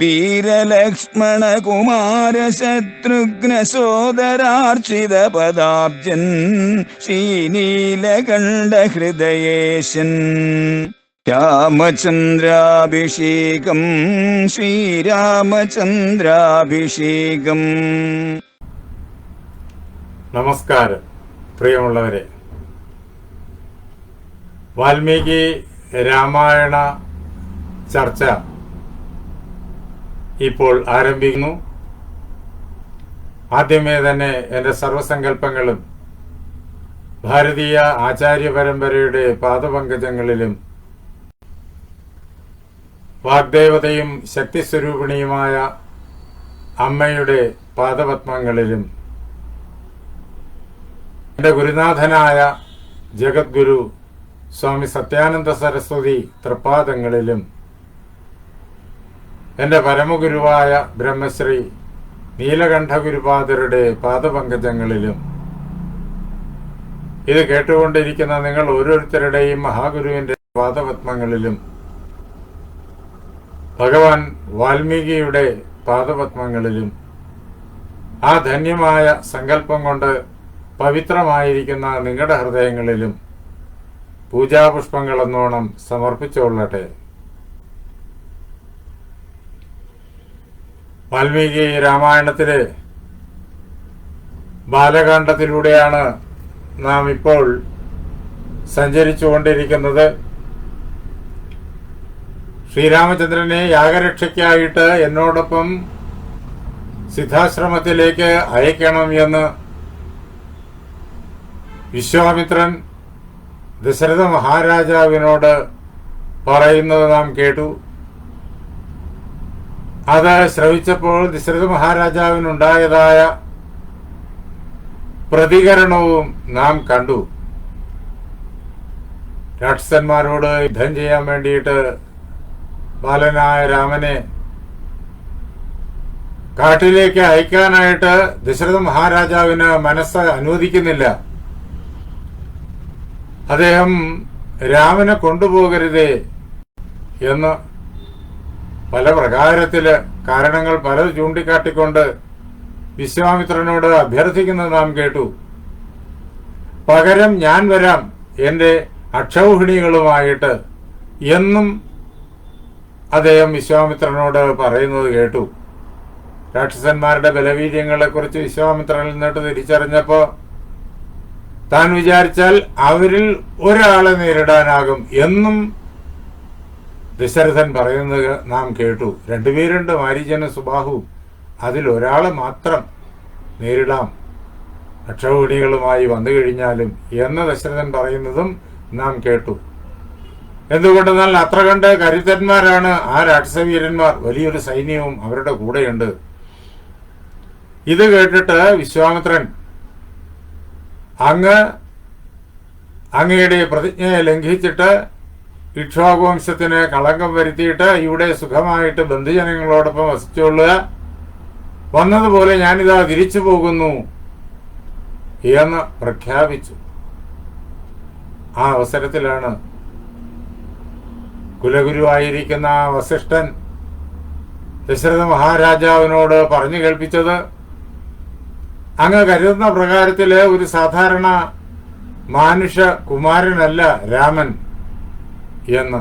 വീരലക്ഷ്മണ കുമാര ശത്രുഘ്ന സോദരാർച്ചിത പദാബ്ജൻ ശ്രീനീലകണ്ഠ ഹൃദയേശൻ രാമചന്ദ്രാഭിഷേകം ശ്രീരാമചന്ദ്രാഭിഷേകം. നമസ്കാരം പ്രിയമുള്ളവരെ. വാൽമീകി രാമായണ ചർച്ച ഇപ്പോൾ ആരംഭിക്കുന്നു. ആദ്യമേ തന്നെ എന്റെ സർവസങ്കല്പങ്ങളും ഭാരതീയ ആചാര്യ പരമ്പരയുടെ പാദപങ്കജങ്ങളിലും വാഗ്ദേവതയും ശക്തിസ്വരൂപിണിയുമായ അമ്മയുടെ പാദപത്മങ്ങളിലും എന്റെ ഗുരുനാഥനായ ജഗദ്ഗുരു സ്വാമി സത്യാനന്ദ സരസ്വതി തൃപ്പാദങ്ങളിലും എന്റെ പരമഗുരുവായ ബ്രഹ്മശ്രീ നീലകണ്ഠ ഗുരുപാദരുടെ പാദപങ്കജങ്ങളിലും ഇത് കേട്ടുകൊണ്ടിരിക്കുന്ന നിങ്ങൾ ഓരോരുത്തരുടെയും മഹാഗുരുവിന്റെ പാദപത്മങ്ങളിലും ഭഗവാൻ വാൽമീകിയുടെ പാദപത്മങ്ങളിലും ആ ധന്യമായ സങ്കല്പം കൊണ്ട് പവിത്രമായിരിക്കുന്ന നിങ്ങളുടെ ഹൃദയങ്ങളിലും പൂജാപുഷ്പങ്ങളെന്നോണം സമർപ്പിച്ചുകൊള്ളട്ടെ. വാൽമീകി രാമായണത്തിലെ ബാലകാണ്ഡത്തിലൂടെയാണ് നാം ഇപ്പോൾ സഞ്ചരിച്ചുകൊണ്ടിരിക്കുന്നത്. ശ്രീരാമചന്ദ്രനെ യാഗരക്ഷയ്ക്കായിട്ട് എന്നോടൊപ്പം സിദ്ധാശ്രമത്തിലേക്ക് അയക്കണം എന്ന് വിശ്വാമിത്രൻ ദശരഥ മഹാരാജാവിനോട് പറയുന്നത് നാം കേട്ടു. അത് ശ്രവിച്ചപ്പോൾ ദശരഥ മഹാരാജാവിനുണ്ടായതായ പ്രതികരണവും നാം കണ്ടു. രാക്ഷസന്മാരോട് യുദ്ധം ചെയ്യാൻ വേണ്ടിയിട്ട് ബാലനായ രാമനെ കാട്ടിലേക്ക് അയക്കാനായിട്ട് ദശരഥ മഹാരാജാവിന് മനസ്സ് അനുവദിക്കുന്നില്ല. അദ്ദേഹം രാമനെ കൊണ്ടുപോകരുതേ എന്ന് പല പ്രകാരത്തിൽ കാരണങ്ങൾ പലത് ചൂണ്ടിക്കാട്ടിക്കൊണ്ട് വിശ്വാമിത്രനോട് അഭ്യർത്ഥിക്കുന്നത് നാം കേട്ടു. പകരം ഞാൻ വരാം എന്റെ അക്ഷൗഹിണികളുമായിട്ട് എന്നും അദ്ദേഹം വിശ്വാമിത്രനോട് പറയുന്നത് കേട്ടു. രാക്ഷസന്മാരുടെ ബലവീര്യങ്ങളെക്കുറിച്ച് വിശ്വാമിത്രനിൽ നിന്നിട്ട് തിരിച്ചറിഞ്ഞപ്പോൾ താൻ വിചാരിച്ചാൽ അവരിൽ ഒരാളെ നേരിടാനാകും എന്നും ദശരഥൻ പറയുന്നത് നാം കേട്ടു. രണ്ടുപേരുണ്ട്. മാരിജന സുബാഹുവും. ഒരാളെ മാത്രം നേരിടാം. അക്ഷൗഹിണികളുമായി വന്നു കഴിഞ്ഞാലും എന്ന് ദശരഥൻ പറയുന്നതും നാം കേട്ടു. എന്തുകൊണ്ടെന്നാൽ അത്ര കണ്ട് കരുത്തന്മാരാണ് ആ രാക്ഷസവീരന്മാർ. വലിയൊരു സൈന്യവും അവരുടെ കൂടെയുണ്ട്. ഇത് കേട്ടിട്ട് വിശ്വാമിത്രൻ അങ്ങ് അങ്ങയുടെ പ്രതിജ്ഞയെ ലംഘിച്ചിട്ട് ഇക്ഷ്വാകുവംശത്തിന് കളങ്കം വരുത്തിയിട്ട് ഇവിടെ സുഖമായിട്ട് ബന്ധുജനങ്ങളോടൊപ്പം വസിച്ചുകൊള്ളുക വന്നതുപോലെ ഞാനിതാ തിരിച്ചു പോകുന്നു എന്ന് പ്രഖ്യാപിച്ചു. ആ അവസരത്തിലാണ് കുലഗുരുവായിരിക്കുന്ന വസിഷ്ഠൻ ദശരഥ മഹാരാജാവിനോട് പറഞ്ഞു കേൾപ്പിച്ചത്. അങ്ങ് കരുതുന്ന പ്രകാരത്തിൽ ഒരു സാധാരണ മാനുഷ കുമാരനല്ല രാമൻ. എന്ന്.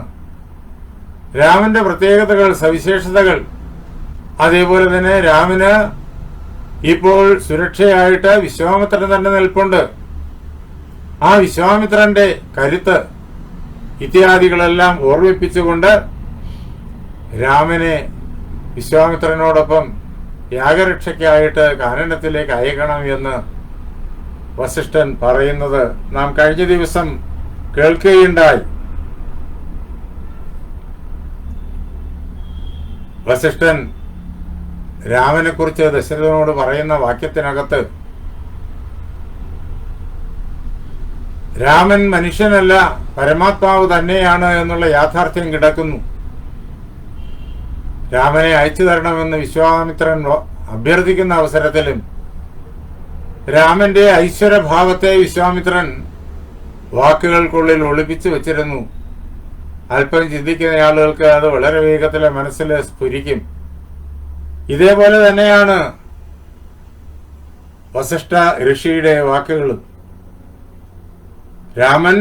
രാമന്റെ പ്രത്യേകതകൾ സവിശേഷതകൾ അതേപോലെ തന്നെ രാമന് ഇപ്പോൾ സുരക്ഷയായിട്ട് വിശ്വാമിത്രൻ തന്നെ നിൽപ്പുണ്ട്. ആ വിശ്വാമിത്രന്റെ കരുത്ത് ഇത്യാദികളെല്ലാം ഓർമ്മിപ്പിച്ചുകൊണ്ട് രാമനെ വിശ്വാമിത്രനോടൊപ്പം യാഗരക്ഷയ്ക്കായിട്ട് കാനനത്തിലേക്ക് അയക്കണം എന്ന് വസിഷ്ഠൻ പറയുന്നത് നാം കഴിഞ്ഞ ദിവസം കേൾക്കുകയുണ്ടായി. വസിഷ്ഠൻ രാമനെ കുറിച്ച് ദശരഥനോട് പറയുന്ന വാക്യത്തിനകത്ത് രാമൻ മനുഷ്യനല്ല പരമാത്മാവ് തന്നെയാണ് എന്നുള്ള യാഥാർത്ഥ്യം കിടക്കുന്നു. രാമനെ അയച്ചു തരണമെന്ന് വിശ്വാമിത്രൻ അഭ്യർത്ഥിക്കുന്ന അവസരത്തിലും രാമന്റെ ഐശ്വര്യഭാവത്തെ വിശ്വാമിത്രൻ വാക്കുകൾക്കുള്ളിൽ ഒളിപ്പിച്ചു വച്ചിരുന്നു. അല്പം ചിന്തിക്കുന്ന ആളുകൾക്ക് അത് വളരെ വേഗത്തിൽ മനസ്സിൽ സ്ഫുരിക്കും. ഇതേപോലെ തന്നെയാണ് വസിഷ്ഠ ഋഷിയുടെ വാക്കുകളും. രാമൻ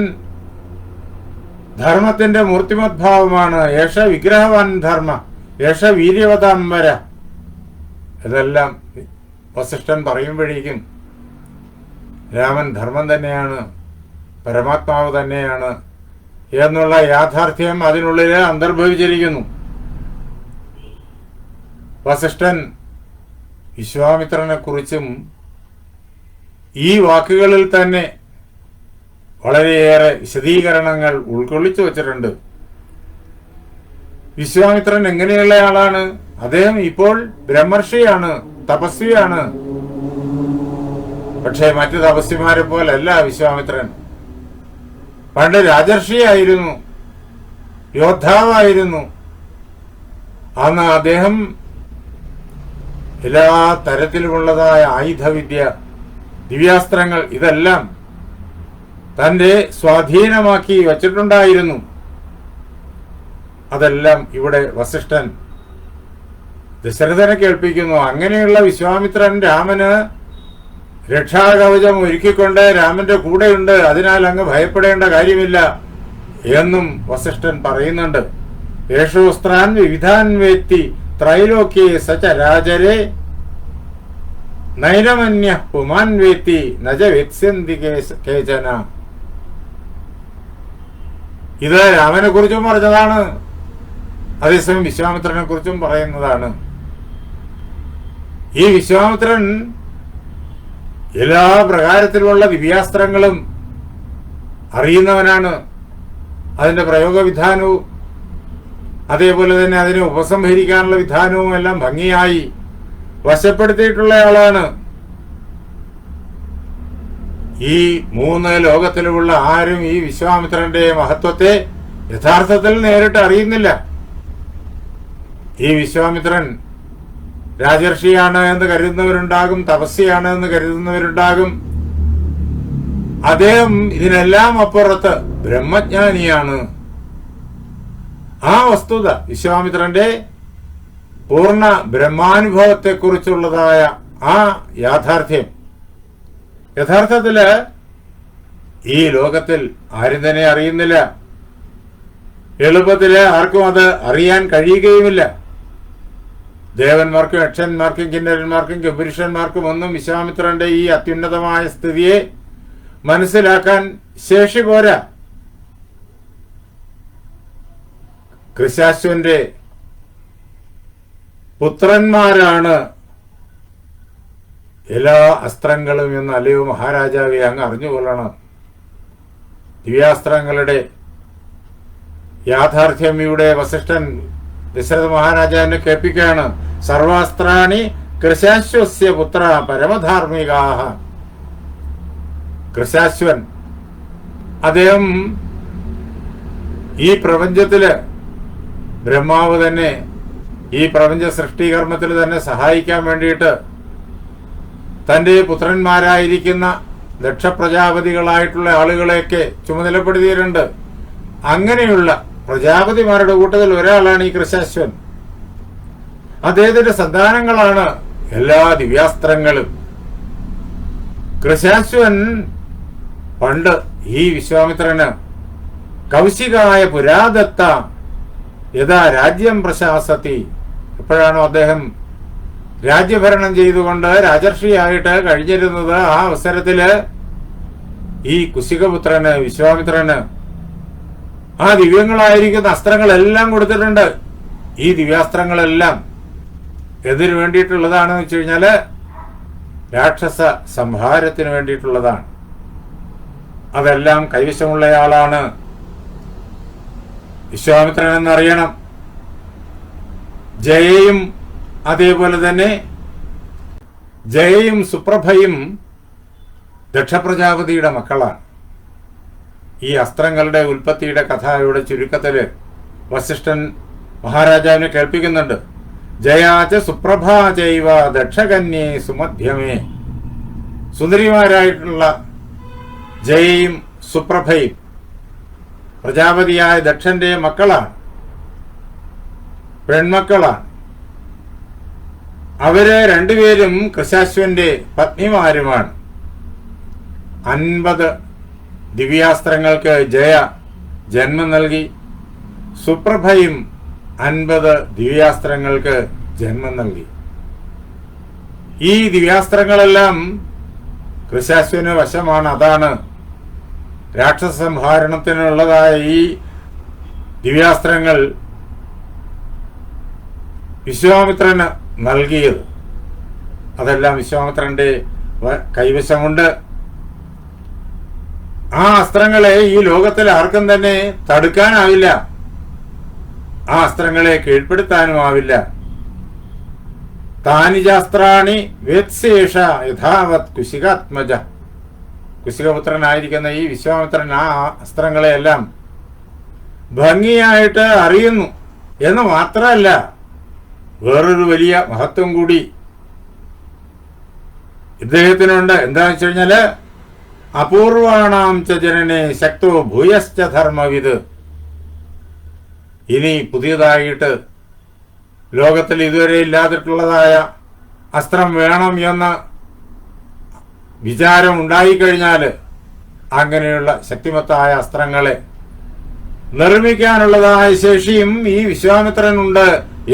ധർമ്മത്തിന്റെ മൂർത്തിമദ്ഭാവമാണ് യേശ വിഗ്രഹവാൻ ധർമ്മ യേശ വീര്യവതാം വര. ഇതെല്ലാം വസിഷ്ഠൻ പറയുമ്പോഴേക്കും രാമൻ ധർമ്മം തന്നെയാണ് പരമാത്മാവ് തന്നെയാണ് എന്നുള്ള യാഥാർത്ഥ്യം അതിനുള്ളിൽ അന്തർഭവിച്ചിരിക്കുന്നു. വസിഷ്ഠൻ വിശ്വാമിത്രനെ കുറിച്ചും ഈ വാക്കുകളിൽ തന്നെ വളരെയേറെ വിശദീകരണങ്ങൾ ഉൾക്കൊള്ളിച്ചു വച്ചിട്ടുണ്ട്. വിശ്വാമിത്രൻ എങ്ങനെയുള്ള ആളാണ്? അദ്ദേഹം ഇപ്പോൾ ബ്രഹ്മർഷിയാണ് തപസ്വിയാണ്. പക്ഷേ മറ്റു തപസ്വിമാരെ പോലല്ല വിശ്വാമിത്രൻ. പണ്ട് രാജർഷിയായിരുന്നു. യോദ്ധാവായിരുന്നു. അന്ന് അദ്ദേഹം എല്ലാ തരത്തിലുമുള്ളതായ ആയുധവിദ്യ ദിവ്യാസ്ത്രങ്ങൾ ഇതെല്ലാം തന്റെ സ്വാധീനമാക്കി വച്ചിട്ടുണ്ടായിരുന്നു. അതെല്ലാം ഇവിടെ വസിഷ്ഠൻ ദശരഥനെ കേൾപ്പിക്കുന്നു. അങ്ങനെയുള്ള വിശ്വാമിത്രൻ രാമന് രക്ഷാകവചം ഒരുക്കിക്കൊണ്ട് രാമന്റെ കൂടെയുണ്ട്. അതിനാൽ അങ്ങ് ഭയപ്പെടേണ്ട കാര്യമില്ല എന്നും വസിഷ്ഠൻ പറയുന്നുണ്ട്. യേശോസ്ത്രാൻ വിവിധാൻ വേത്തി ത്രൈലോക്യേ രാജരെ നൈരമന്യ പുമാൻ വേത്തി നജ വ്യത്സ്യന്തി കേചന. ഇത് രാമനെ കുറിച്ചും പറഞ്ഞതാണ്. അതേസമയം വിശ്വാമിത്രനെ കുറിച്ചും പറയുന്നതാണ്. ഈ വിശ്വാമിത്രൻ എല്ലാ പ്രകാരത്തിലുമുള്ള ദിവ്യാസ്ത്രങ്ങളും അറിയുന്നവനാണ് അതിന്റെ പ്രയോഗവിധാനവും. അതേപോലെ തന്നെ അതിനെ ഉപസംഹരിക്കാനുള്ള വിധാനവും എല്ലാം ഭംഗിയായി വശപ്പെടുത്തിയിട്ടുള്ള ആളാണ്. ഈ മൂന്ന് ലോകത്തിലുമുള്ള ആരും ഈ വിശ്വാമിത്രന്റെ മഹത്വത്തെ യഥാർത്ഥത്തിൽ നേരിട്ട് അറിയുന്നില്ല. ഈ വിശ്വാമിത്രൻ രാജർഷിയാണ് എന്ന് കരുതുന്നവരുണ്ടാകും തപസ്യാണ് എന്ന് കരുതുന്നവരുണ്ടാകും. അദ്ദേഹം ഇതിനെല്ലാം അപ്പുറത്ത് ബ്രഹ്മജ്ഞാനിയാണ്. ആ വസ്തുത വിശ്വാമിത്രന്റെ പൂർണ ബ്രഹ്മാനുഭവത്തെക്കുറിച്ചുള്ളതായ ആ യാഥാർത്ഥ്യം. യഥാർത്ഥത്തിൽ ഈ ലോകത്തിൽ ആരും തന്നെ അറിയുന്നില്ല. എളുപ്പത്തിൽ ആർക്കും അത് അറിയാൻ കഴിയുകയുമില്ല. ദേവന്മാർക്കും യക്ഷന്മാർക്കും കിന്നരന്മാർക്കും ഗംഭീരന്മാർക്കും ഒന്നും വിശ്വാമിത്രന്റെ ഈ അത്യുന്നതമായ സ്ഥിതിയെ മനസ്സിലാക്കാൻ ശേഷി പോരാ. കൃശാശ്വന്റെ പുത്രന്മാരാണ് എല്ലാ അസ്ത്രങ്ങളും എന്ന് അല്ലയോ മഹാരാജാവെ അങ്ങ് അറിഞ്ഞുകൊള്ളണം. ദിവ്യാസ്ത്രങ്ങളുടെ യാഥാർത്ഥ്യം ഇവിടെ വസിഷ്ഠൻ ദശരഥ മഹാരാജാവിനെ കേൾപ്പിക്കുകയാണ്. സർവാസ്ത്രാണി കൃശാശ്വസ്യ പുത്ര പരമധാർമ്മികാഹ. കൃശാശ്വൻ. അദ്ദേഹം ഈ പ്രപഞ്ചത്തിൽ ബ്രഹ്മാവ് തന്നെ ഈ പ്രപഞ്ച സൃഷ്ടികർമ്മത്തിൽ തന്നെ സഹായിക്കാൻ വേണ്ടിയിട്ട് തന്റെ പുത്രന്മാരായിരിക്കുന്ന ദക്ഷപ്രജാപതികളായിട്ടുള്ള ആളുകളെയൊക്കെ ചുമതലപ്പെടുത്തിയിട്ടുണ്ട്. അങ്ങനെയുള്ള പ്രജാപതിമാരുടെ കൂട്ടത്തിൽ ഒരാളാണ് ഈ കൃശാശ്വൻ അദ്ദേഹത്തിന്റെ സന്താനങ്ങളാണ് എല്ലാ ദിവ്യാസ്ത്രങ്ങളും. കൃശാശ്വൻ പണ്ട് ഈ വിശ്വാമിത്രന് കൗശികായ പുരാദത്ത യഥാ രാജ്യം പ്രശാസത്തി എപ്പോഴാണോ അദ്ദേഹം രാജ്യഭരണം ചെയ്തുകൊണ്ട് രാജർഷിയായിട്ട് കഴിഞ്ഞിരുന്നത് ആ അവസരത്തിൽ ഈ കുശികപുത്രന് വിശ്വാമിത്രന് ആ ദിവ്യങ്ങളായിരിക്കുന്ന അസ്ത്രങ്ങളെല്ലാം കൊടുത്തിട്ടുണ്ട്. ഈ ദിവ്യാസ്ത്രങ്ങളെല്ലാം എതിന് വേണ്ടിയിട്ടുള്ളതാണെന്ന് വെച്ച് കഴിഞ്ഞാൽ രാക്ഷസ സംഹാരത്തിന് വേണ്ടിയിട്ടുള്ളതാണ്. അതെല്ലാം കൈവശമുള്ളയാളാണ്. വിശ്വാമിത്രൻ എന്നറിയണം. ജയയും അതേപോലെ തന്നെ ജയയും സുപ്രഭയും ദക്ഷപ്രജാപതിയുടെ മക്കളാണ്. ഈ അസ്ത്രങ്ങളുടെ ഉൽപ്പത്തിയുടെ കഥ ഇവിടെ ചുരുക്കത്തിൽ വസിഷ്ഠൻ മഹാരാജാവിനെ കേൾപ്പിക്കുന്നുണ്ട്. ജയാച സുപ്രഭാ ജൈവ ദക്ഷകന്യേ സുമധ്യമേ. സുന്ദരിമാരായിട്ടുള്ള ജയയും സുപ്രഭയും പ്രജാപതിയായ ദക്ഷന്റെ മക്കളാണ്. പെൺമക്കളാണ്. അവർ രണ്ടുപേരും കൃശാശ്വന്റെ പത്നിമാരുമാണ്. അൻപത് ദിവ്യാസ്ത്രങ്ങൾക്ക് ജയ ജന്മം നൽകി. സുപ്രഭയും അൻപത് ദിവ്യാസ്ത്രങ്ങൾക്ക് ജന്മം നൽകി. ഈ ദിവ്യാസ്ത്രങ്ങളെല്ലാം കൃശാശ്വന് വശമാണ്. അതാണ് രാക്ഷസംഹാരണത്തിനുള്ളതായ ഈ ദിവ്യാസ്ത്രങ്ങൾ വിശ്വാമിത്രന് നൽകിയത്. അതെല്ലാം വിശ്വാമിത്രന്റെ കൈവശമുണ്ട്. ആ അസ്ത്രങ്ങളെ ഈ ലോകത്തിൽ ആർക്കും തന്നെ തടുക്കാനാവില്ല. ആ അസ്ത്രങ്ങളെ കീഴ്പ്പെടുത്താനും ആവില്ല. താനിജാസ്ത്രാണി വേത്സേഷ യഥാവത് കുശികാത്മജ. കുശികപുത്രനായിരിക്കുന്ന ഈ വിശ്വാമിത്രൻ ആ അസ്ത്രങ്ങളെയെല്ലാം ഭംഗിയായിട്ട് അറിയുന്നു എന്ന് മാത്രമല്ല വേറൊരു വലിയ മഹത്വം കൂടി ഇദ്ദേഹത്തിനുണ്ട്. എന്താണെന്ന് വെച്ച് കഴിഞ്ഞാൽ അപൂർവാണാം ച ജനനെ ശക്തോ ഭൂയശ്ച ധർമ്മവിത് ഇനി പുതിയതായിട്ട് ലോകത്തിൽ ഇതുവരെ ഇല്ലാതിട്ടുള്ളതായ അസ്ത്രം വേണം എന്ന വിചാരം ഉണ്ടായിക്കഴിഞ്ഞാൽ അങ്ങനെയുള്ള ശക്തിമത്തായ അസ്ത്രങ്ങളെ നിർമ്മിക്കാനുള്ളതായ ശേഷിയും ഈ വിശ്വാമിത്രനുണ്ട്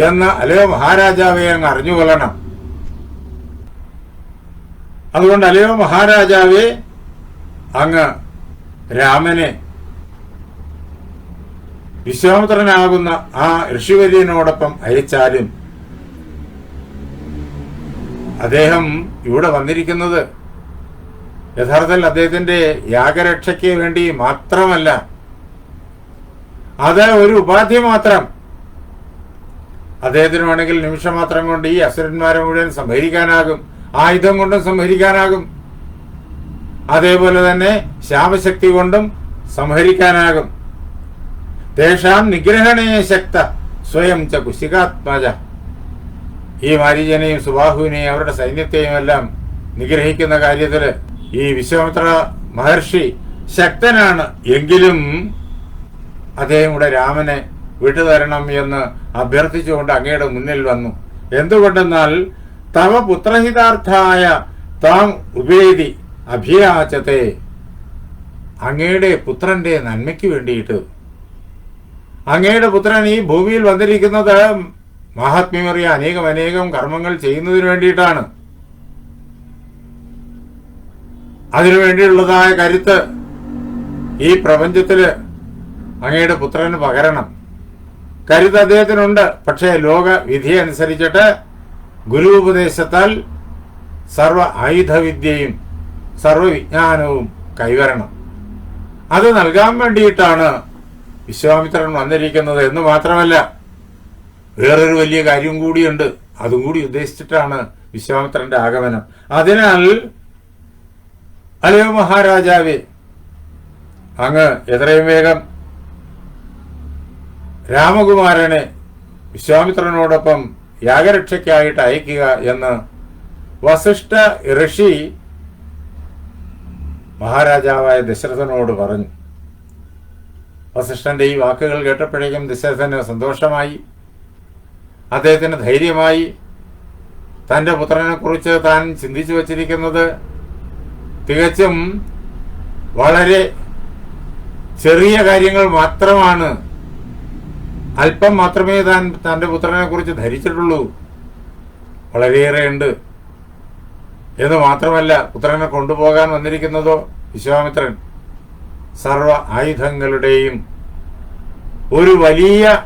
എന്ന് അലയോ മഹാരാജാവെ അങ്ങ് അറിഞ്ഞുകൊള്ളണം. അതുകൊണ്ട് അലയോ മഹാരാജാവെ അങ്ങ് രാമനെ വിശ്വാമിത്രനാകുന്ന ആ ഋഷിവര്യനോടൊപ്പം അയച്ചാലും അദ്ദേഹം ഇവിടെ വന്നിരിക്കുന്നത് യഥാർത്ഥത്തിൽ അദ്ദേഹത്തിന്റെ യാഗരക്ഷയ്ക്ക് വേണ്ടി മാത്രമല്ല അത് ഒരു ഉപാധി മാത്രം. അദ്ദേഹത്തിന് വേണമെങ്കിൽ നിമിഷം മാത്രം കൊണ്ട് ഈ അസുരന്മാരെ മുഴുവൻ സംഹരിക്കാനാകും ആയുധം കൊണ്ടും സംഹരിക്കാനാകും. അതേപോലെ തന്നെ ശാപശക്തി കൊണ്ടും സംഹരിക്കാനാകും. തേഷാം നിഗ്രഹണേ ശക്ത സ്വയം ച കുശികാത്മജ. ഈ മാരീജനെയും സുബാഹുവിനെയും അവരുടെ സൈന്യത്തെയും എല്ലാം നിഗ്രഹിക്കുന്ന കാര്യത്തിൽ ഈ വിശ്വാമിത്ര മഹർഷി ശക്തനാണ് എങ്കിലും അദ്ദേഹം കൂടെ രാമനെ വിട്ടുതരണം എന്ന് അഭ്യർത്ഥിച്ചുകൊണ്ട് അങ്ങയുടെ മുന്നിൽ വന്നു. എന്തുകൊണ്ടെന്നാൽ തവ പുത്രഹിതാർത്ഥായ താം ഉപേതി അഭിയാചത്തെ അങ്ങയുടെ പുത്രന്റെ നന്മയ്ക്ക് വേണ്ടിയിട്ട്. അങ്ങയുടെ പുത്രൻ ഈ ഭൂമിയിൽ വന്നിരിക്കുന്നത് മഹാത്മ്യമേറിയ അനേകം അനേകം കർമ്മങ്ങൾ ചെയ്യുന്നതിന് വേണ്ടിയിട്ടാണ്. അതിനു വേണ്ടിയുള്ളതായ കരുത്ത് ഈ പ്രപഞ്ചത്തിൽ അങ്ങയുടെ പുത്രന് പകരണം. കരുത്ത് അദ്ദേഹത്തിനുണ്ട്. പക്ഷേ ലോക വിധി അനുസരിച്ചിട്ട് ഗുരു ഉപദേശത്താൽ സർവ ആയുധവിദ്യയും സർവവിജ്ഞാനവും കൈവരണം. അത് നൽകാൻ വേണ്ടിയിട്ടാണ് വിശ്വാമിത്രൻ വന്നിരിക്കുന്നത് എന്ന് മാത്രമല്ല വേറൊരു വലിയ കാര്യം കൂടിയുണ്ട്. അതും കൂടി ഉദ്ദേശിച്ചിട്ടാണ് വിശ്വാമിത്രന്റെ ആഗമനം. അതിനാൽ അലയോ മഹാരാജാവേ അങ്ങ് എത്രയും വേഗം രാമകുമാരനെ വിശ്വാമിത്രനോടൊപ്പം യാഗരക്ഷയ്ക്കായിട്ട് അയക്കുക എന്ന് വസിഷ്ഠ ഋഷി മഹാരാജാവായ ദശരഥനോട് പറഞ്ഞു വസിഷ്ഠന്റെ ഈ വാക്കുകൾ കേട്ടപ്പോഴേക്കും ദശരഥന് സന്തോഷമായി. അദ്ദേഹത്തിന് ധൈര്യമായി. തന്റെ പുത്രനെക്കുറിച്ച് താൻ ചിന്തിച്ചു വച്ചിരിക്കുന്നത് തികച്ചും വളരെ ചെറിയ കാര്യങ്ങൾ മാത്രമാണ്. അല്പം മാത്രമേ താൻ തന്റെ പുത്രനെക്കുറിച്ച് ധരിച്ചിട്ടുള്ളൂ. വളരെയേറെ ഉണ്ട് എന്ന് മാത്രമല്ല പുത്രനെ കൊണ്ടുപോകാൻ വന്നിരിക്കുന്നതോ വിശ്വാമിത്രൻ സർവ ആയുധങ്ങളുടെയും ഒരു വലിയ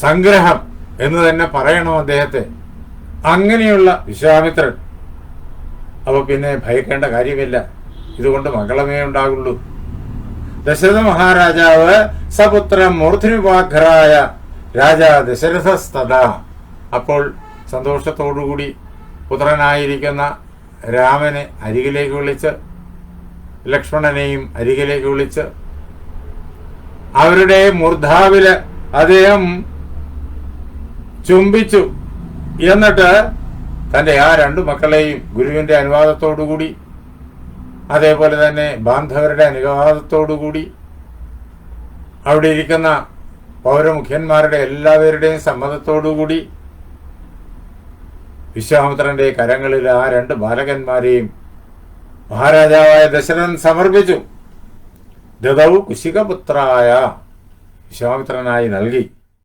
സംഗ്രഹം എന്ന് തന്നെ പറയണം അദ്ദേഹത്തെ? അങ്ങനെയുള്ള വിശ്വാമിത്രൻ. അപ്പൊ പിന്നെ ഭയക്കേണ്ട കാര്യമില്ല. ഇതുകൊണ്ട് മംഗളമേ ഉണ്ടാകുള്ളൂ. ദശരഥ മഹാരാജാവ് സപുത്ര രാജാ ദശരഥ സ്ഥത അപ്പോൾ സന്തോഷത്തോടുകൂടി പുത്രനായിരിക്കുന്ന രാമനെ അരികിലേക്ക് വിളിച്ച് ലക്ഷ്മണനെയും അരികിലേക്ക് വിളിച്ച് അവരുടെ മൂർധാവിൽ അദ്ദേഹം ചുംബിച്ചു. എന്നിട്ട് തന്റെ ആ രണ്ടു മക്കളെയും ഗുരുവിന്റെ അനുവാദത്തോടുകൂടി അതേപോലെ തന്നെ ബാന്ധവരുടെ അനുവാദത്തോടുകൂടി അവിടെ ഇരിക്കുന്ന പൗരമുഖ്യന്മാരുടെ എല്ലാവരുടെയും സമ്മതത്തോടുകൂടി വിശ്വാമിത്രന്റെ കരങ്ങളിൽ ആ രണ്ട് ബാലകന്മാരെയും മഹാരാജാവായ ദശരഥൻ സമർപ്പിച്ചു. ദതൗ കുശികപുത്രായ വിശ്വാമിത്രനായി നൽകി.